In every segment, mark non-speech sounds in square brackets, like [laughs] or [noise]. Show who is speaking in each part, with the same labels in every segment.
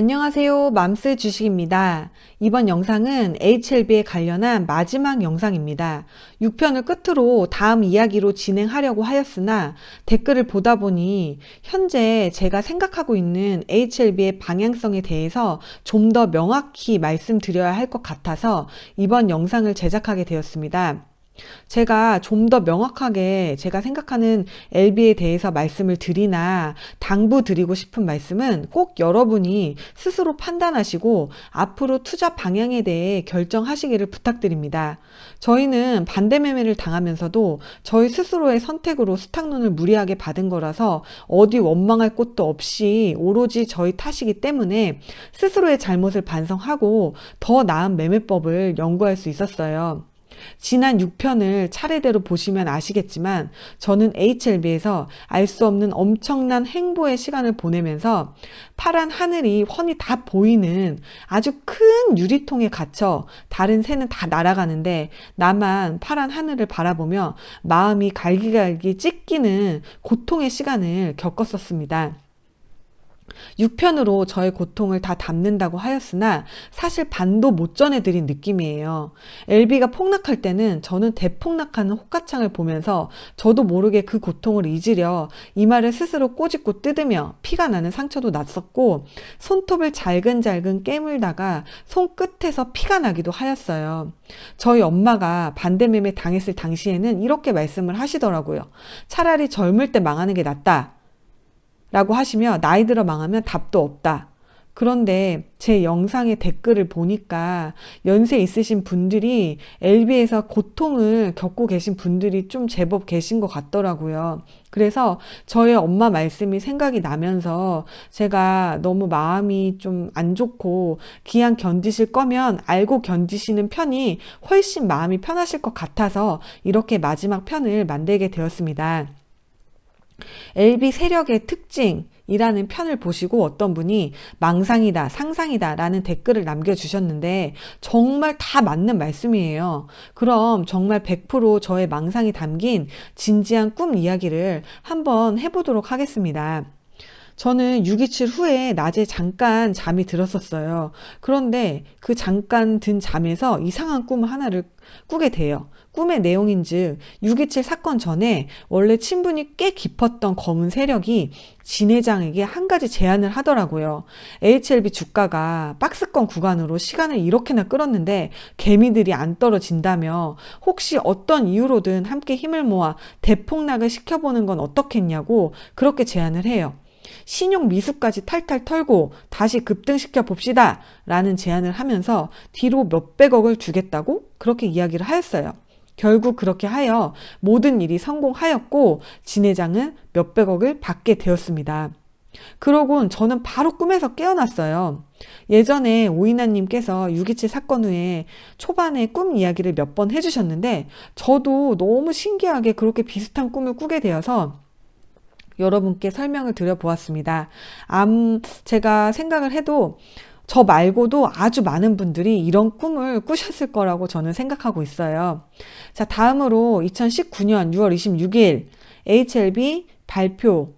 Speaker 1: 안녕하세요. 맘스 주식입니다. 이번 영상은 HLB에 관련한 마지막 영상입니다. 6편을 끝으로 다음 이야기로 진행하려고 하였으나 댓글을 보다 보니 현재 제가 생각하고 있는 HLB의 방향성에 대해서 좀 더 명확히 말씀드려야 할 것 같아서 이번 영상을 제작하게 되었습니다. 제가 좀 더 명확하게 제가 생각하는 LB에 대해서 말씀을 드리나 당부 드리고 싶은 말씀은 꼭 여러분이 스스로 판단하시고 앞으로 투자 방향에 대해 결정하시기를 부탁드립니다. 저희는 반대 매매를 당하면서도 저희 스스로의 선택으로 스탁론을 무리하게 받은 거라서 어디 원망할 곳도 없이 오로지 저희 탓이기 때문에 스스로의 잘못을 반성하고 더 나은 매매법을 연구할 수 있었어요. 지난 6편을 차례대로 보시면 아시겠지만 저는 HLB에서 알 수 없는 엄청난 행보의 시간을 보내면서 파란 하늘이 훤히 다 보이는 아주 큰 유리통에 갇혀 다른 새는 다 날아가는데 나만 파란 하늘을 바라보며 마음이 갈기갈기 찢기는 고통의 시간을 겪었었습니다. 6편으로 저의 고통을 다 담는다고 하였으나 사실 반도 못 전해드린 느낌이에요. LB가 폭락할 때는 저는 대폭락하는 호가창을 보면서 저도 모르게 그 고통을 잊으려 이마를 스스로 꼬집고 뜯으며 피가 나는 상처도 났었고 손톱을 잘근잘근 깨물다가 손끝에서 피가 나기도 하였어요. 저희 엄마가 반대매매 당했을 당시에는 이렇게 말씀을 하시더라고요. 차라리 젊을 때 망하는 게 낫다. 라고 하시며 나이 들어 망하면 답도 없다. 그런데 제 영상의 댓글을 보니까 연세 있으신 분들이 LB에서 고통을 겪고 계신 분들이 좀 제법 계신 것 같더라고요. 그래서 저의 엄마 말씀이 생각이 나면서 제가 너무 마음이 좀 안 좋고 기한 견디실 거면 알고 견디시는 편이 훨씬 마음이 편하실 것 같아서 이렇게 마지막 편을 만들게 되었습니다. LB 세력의 특징이라는 편을 보시고 어떤 분이 망상이다, 상상이다 라는 댓글을 남겨주셨는데 정말 다 맞는 말씀이에요. 그럼 정말 100% 저의 망상이 담긴 진지한 꿈 이야기를 한번 해보도록 하겠습니다. 저는 627 후에 낮에 잠깐 잠이 들었었어요. 그런데 그 잠깐 든 잠에서 이상한 꿈 하나를 꾸게 돼요. 꿈의 내용인즉 6.27 사건 전에 원래 친분이 꽤 깊었던 검은 세력이 진 회장에게 한 가지 제안을 하더라고요. HLB 주가가 박스권 구간으로 시간을 이렇게나 끌었는데 개미들이 안 떨어진다며 혹시 어떤 이유로든 함께 힘을 모아 대폭락을 시켜보는 건 어떻겠냐고 그렇게 제안을 해요. 신용 미수까지 탈탈 털고 다시 급등시켜 봅시다. 라는 제안을 하면서 뒤로 몇백억을 주겠다고 그렇게 이야기를 하였어요. 결국 그렇게 하여 모든 일이 성공하였고 진 회장은 몇백억을 받게 되었습니다. 그러곤 저는 바로 꿈에서 깨어났어요. 예전에 오이나님께서 6.27 사건 후에 초반에 꿈 이야기를 몇 번 해주셨는데 저도 너무 신기하게 그렇게 비슷한 꿈을 꾸게 되어서 여러분께 설명을 드려보았습니다. 암, 제가 생각을 해도 저 말고도 아주 많은 분들이 이런 꿈을 꾸셨을 거라고 저는 생각하고 있어요. 자, 다음으로 2019년 6월 26일 HLB 발표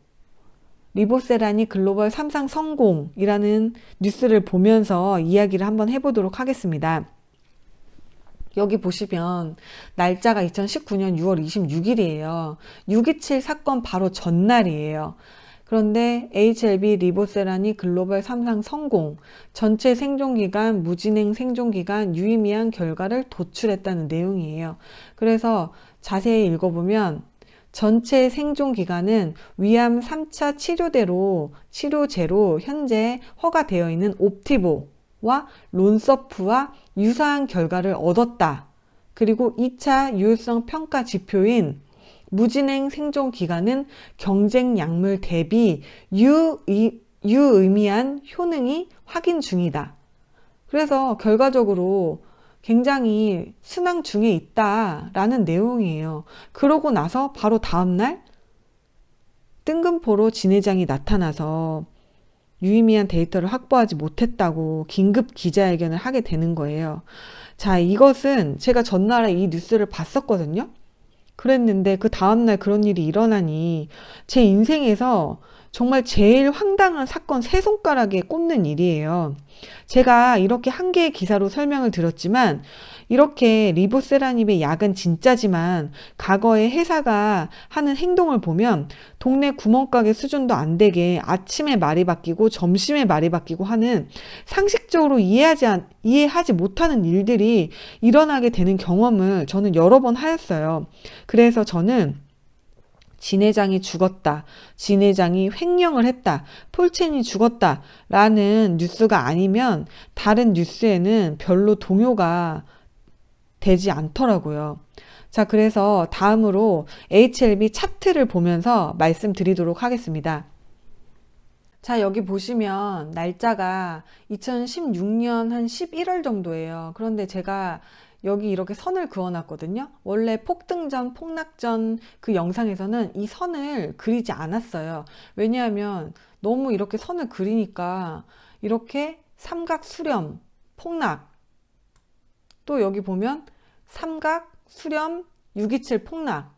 Speaker 1: 리보세라니 글로벌 3상 성공이라는 뉴스를 보면서 이야기를 한번 해보도록 하겠습니다. 여기 보시면 날짜가 2019년 6월 26일이에요. 627 사건 바로 전날이에요. 그런데 HLB 리보세라니 글로벌 3상 성공, 전체 생존기간, 무진행 생존기간 유의미한 결과를 도출했다는 내용이에요. 그래서 자세히 읽어보면 전체 생존 기간은 위암 3차 치료대로 치료제로 현재 허가되어 있는 옵티보와 론서프와 유사한 결과를 얻었다. 그리고 2차 유효성 평가 지표인 무진행 생존 기간은 경쟁 약물 대비 유의, 유의미한 효능이 확인 중이다. 그래서 결과적으로 굉장히 순항 중에 있다라는 내용이에요. 그러고 나서 바로 다음날 뜬금포로 진회장이 나타나서 유의미한 데이터를 확보하지 못했다고 긴급 기자회견을 하게 되는 거예요. 자, 이것은 제가 전날에 이 뉴스를 봤었거든요. 그랬는데 그 다음날 그런 일이 일어나니 제 인생에서 정말 제일 황당한 사건 세 손가락에 꼽는 일이에요. 제가 이렇게 한 개의 기사로 설명을 드렸지만 이렇게 리보세라님의 약은 진짜지만 과거의 회사가 하는 행동을 보면 동네 구멍가게 수준도 안 되게 아침에 말이 바뀌고 점심에 말이 바뀌고 하는 상식적으로 이해하지, 않, 이해하지 못하는 일들이 일어나게 되는 경험을 저는 여러 번 하였어요. 그래서 저는 진 회장이 죽었다. 진 회장이 횡령을 했다. 폴첸이 죽었다. 라는 뉴스가 아니면 다른 뉴스에는 별로 동요가 되지 않더라고요. 자, 그래서 다음으로 HLB 차트를 보면서 말씀드리도록 하겠습니다. 자, 여기 보시면 날짜가 2016년 한 11월 정도예요. 그런데 제가 여기 이렇게 선을 그어놨거든요. 원래 폭등전, 폭락전 그 영상에서는 이 선을 그리지 않았어요. 왜냐하면 너무 이렇게 선을 그리니까 이렇게 삼각 수렴, 폭락. 또 여기 보면 삼각 수렴 627 폭락.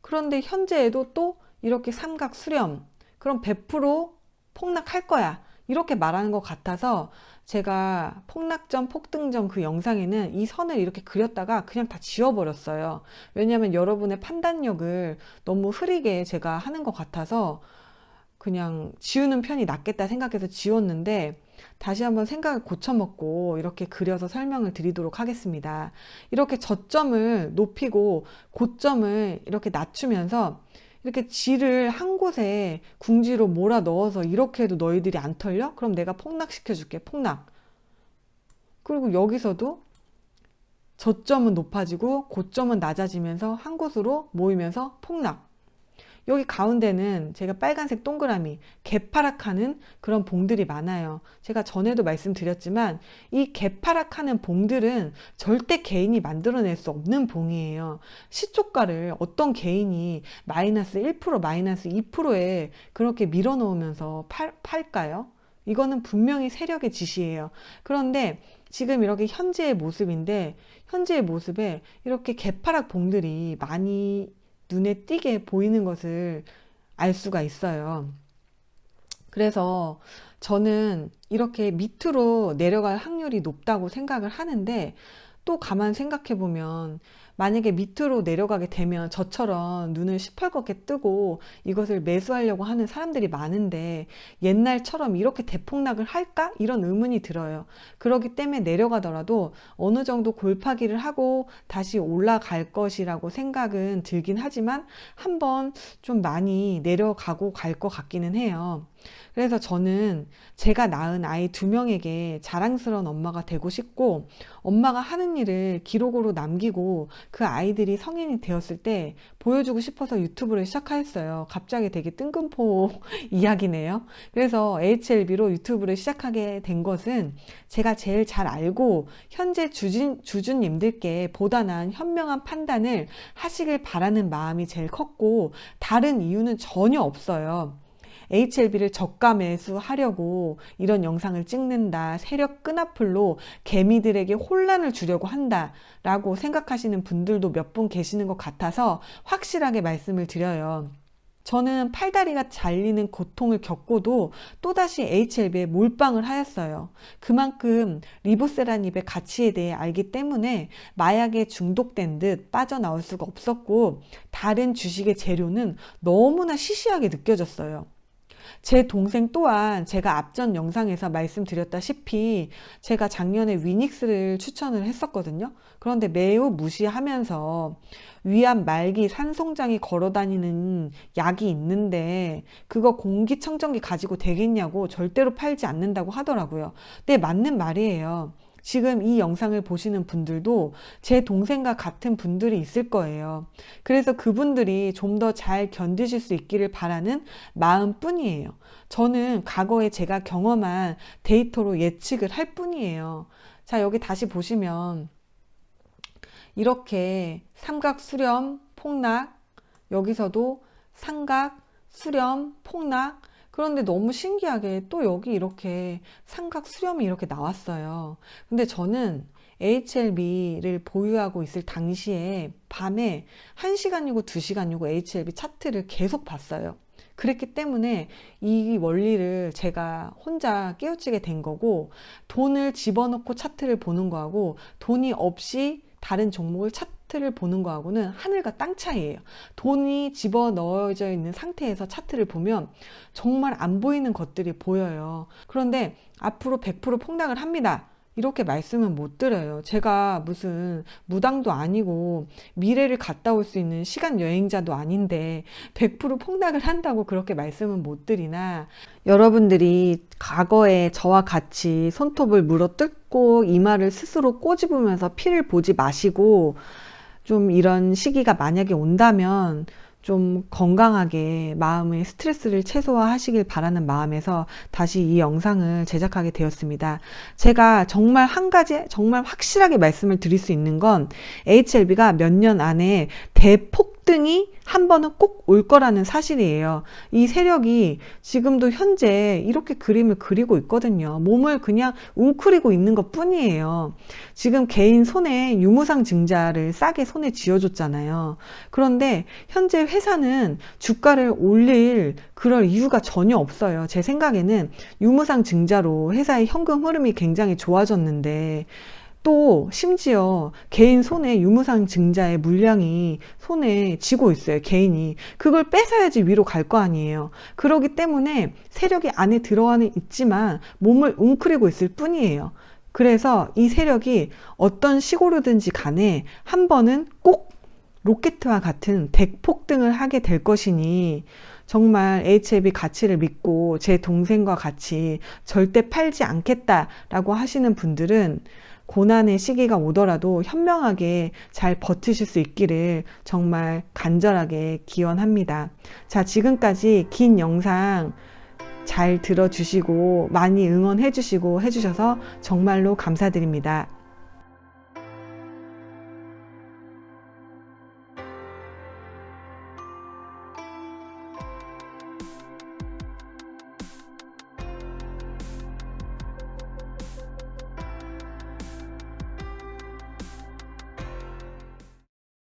Speaker 1: 그런데 현재에도 또 이렇게 삼각 수렴. 그럼 100% 폭락할 거야. 이렇게 말하는 것 같아서 제가 폭락전, 폭등전 그 영상에는 이 선을 이렇게 그렸다가 그냥 다 지워버렸어요. 왜냐하면 여러분의 판단력을 너무 흐리게 제가 하는 것 같아서 그냥 지우는 편이 낫겠다 생각해서 지웠는데 다시 한번 생각을 고쳐먹고 이렇게 그려서 설명을 드리도록 하겠습니다. 이렇게 저점을 높이고 고점을 이렇게 낮추면서 이렇게 지를 한 곳에 궁지로 몰아 넣어서 이렇게 해도 너희들이 안 털려? 그럼 내가 폭락시켜 줄게. 폭락. 그리고 여기서도 저점은 높아지고 고점은 낮아지면서 한 곳으로 모이면서 폭락. 여기 가운데는 제가 빨간색 동그라미 개파락하는 그런 봉들이 많아요. 제가 전에도 말씀드렸지만 이 개파락하는 봉들은 절대 개인이 만들어낼 수 없는 봉이에요. 시초가를 어떤 개인이 마이너스 1% 마이너스 2%에 그렇게 밀어넣으면서 팔, 팔까요? 이거는 분명히 세력의 지시예요. 그런데 지금 이렇게 현재의 모습인데 현재의 모습에 이렇게 개파락 봉들이 많이 눈에 띄게 보이는 것을 알 수가 있어요. 그래서 저는 이렇게 밑으로 내려갈 확률이 높다고 생각을 하는데 또 가만 생각해 보면 만약에 밑으로 내려가게 되면 저처럼 눈을 시퍼렇게 뜨고 이것을 매수하려고 하는 사람들이 많은데 옛날처럼 이렇게 대폭락을 할까? 이런 의문이 들어요. 그렇기 때문에 내려가더라도 어느 정도 골파기를 하고 다시 올라갈 것이라고 생각은 들긴 하지만 한번 좀 많이 내려가고 갈 것 같기는 해요. 그래서 저는 제가 낳은 아이 두 명에게 자랑스러운 엄마가 되고 싶고 엄마가 하는 일을 기록으로 남기고 그 아이들이 성인이 되었을 때 보여주고 싶어서 유튜브를 시작하였어요. 갑자기 되게 뜬금포 [laughs] 이야기네요. 그래서 HLB로 유튜브를 시작하게 된 것은 제가 제일 잘 알고 현재 주진, 주주님들께 보다난 현명한 판단을 하시길 바라는 마음이 제일 컸고 다른 이유는 전혀 없어요. HLB를 저가 매수하려고 이런 영상을 찍는다. 세력 끈앞을로 개미들에게 혼란을 주려고 한다. 라고 생각하시는 분들도 몇 분 계시는 것 같아서 확실하게 말씀을 드려요. 저는 팔다리가 잘리는 고통을 겪고도 또다시 HLB에 몰빵을 하였어요. 그만큼 리보세라닙의 가치에 대해 알기 때문에 마약에 중독된 듯 빠져나올 수가 없었고 다른 주식의 재료는 너무나 시시하게 느껴졌어요. 제 동생 또한 제가 앞전 영상에서 말씀드렸다시피 제가 작년에 위닉스를 추천을 했었거든요. 그런데 매우 무시하면서 위암 말기 산송장이 걸어 다니는 약이 있는데 그거 공기청정기 가지고 되겠냐고 절대로 팔지 않는다고 하더라고요. 네, 맞는 말이에요. 지금 이 영상을 보시는 분들도 제 동생과 같은 분들이 있을 거예요. 그래서 그분들이 좀 더 잘 견디실 수 있기를 바라는 마음 뿐이에요. 저는 과거에 제가 경험한 데이터로 예측을 할 뿐이에요. 자, 여기 다시 보시면 이렇게 삼각 수렴 폭락 여기서도 삼각 수렴 폭락 그런데 너무 신기하게 또 여기 이렇게 삼각 수렴이 이렇게 나왔어요. 근데 저는 HLB를 보유하고 있을 당시에 밤에 1시간이고 2시간이고 HLB 차트를 계속 봤어요. 그랬기 때문에 이 원리를 제가 혼자 깨우치게 된 거고 돈을 집어넣고 차트를 보는 거하고 돈이 없이 다른 종목을 차트 를 보는 거하고는 하늘과 땅 차이예요. 돈이 집어 넣어져 있는 상태에서 차트를 보면 정말 안 보이는 것들이 보여요. 그런데 앞으로 100% 폭락을 합니다. 이렇게 말씀은 못 드려요. 제가 무슨 무당도 아니고 미래를 갔다 올 수 있는 시간 여행자도 아닌데 100% 폭락을 한다고 그렇게 말씀은 못 드리나 여러분들이 과거에 저와 같이 손톱을 물어 뜯고 이마를 스스로 꼬집으면서 피를 보지 마시고 좀 이런 시기가 만약에 온다면 좀 건강하게 마음의 스트레스를 최소화하시길 바라는 마음에서 다시 이 영상을 제작하게 되었습니다. 제가 정말 한 가지 정말 확실하게 말씀을 드릴 수 있는 건 HLB가 몇 년 안에 대폭 등이 한 번은 꼭 올 거라는 사실이에요. 이 세력이 지금도 현재 이렇게 그림을 그리고 있거든요. 몸을 그냥 웅크리고 있는 것 뿐이에요. 지금 개인 손에 유무상 증자를 싸게 손에 쥐어줬잖아요. 그런데 현재 회사는 주가를 올릴 그럴 이유가 전혀 없어요. 제 생각에는 유무상 증자로 회사의 현금 흐름이 굉장히 좋아졌는데 또 심지어 개인 손에 유무상 증자의 물량이 손에 쥐고 있어요. 개인이. 그걸 뺏어야지 위로 갈 거 아니에요. 그러기 때문에 세력이 안에 들어와는 있지만 몸을 웅크리고 있을 뿐이에요. 그래서 이 세력이 어떤 시골이든지 간에 한 번은 꼭 로켓과 같은 대폭등을 하게 될 것이니 정말 HLB 가치를 믿고 제 동생과 같이 절대 팔지 않겠다라고 하시는 분들은 고난의 시기가 오더라도 현명하게 잘 버티실 수 있기를 정말 간절하게 기원합니다. 자, 지금까지 긴 영상 잘 들어주시고 많이 응원해주시고 해주셔서 정말로 감사드립니다.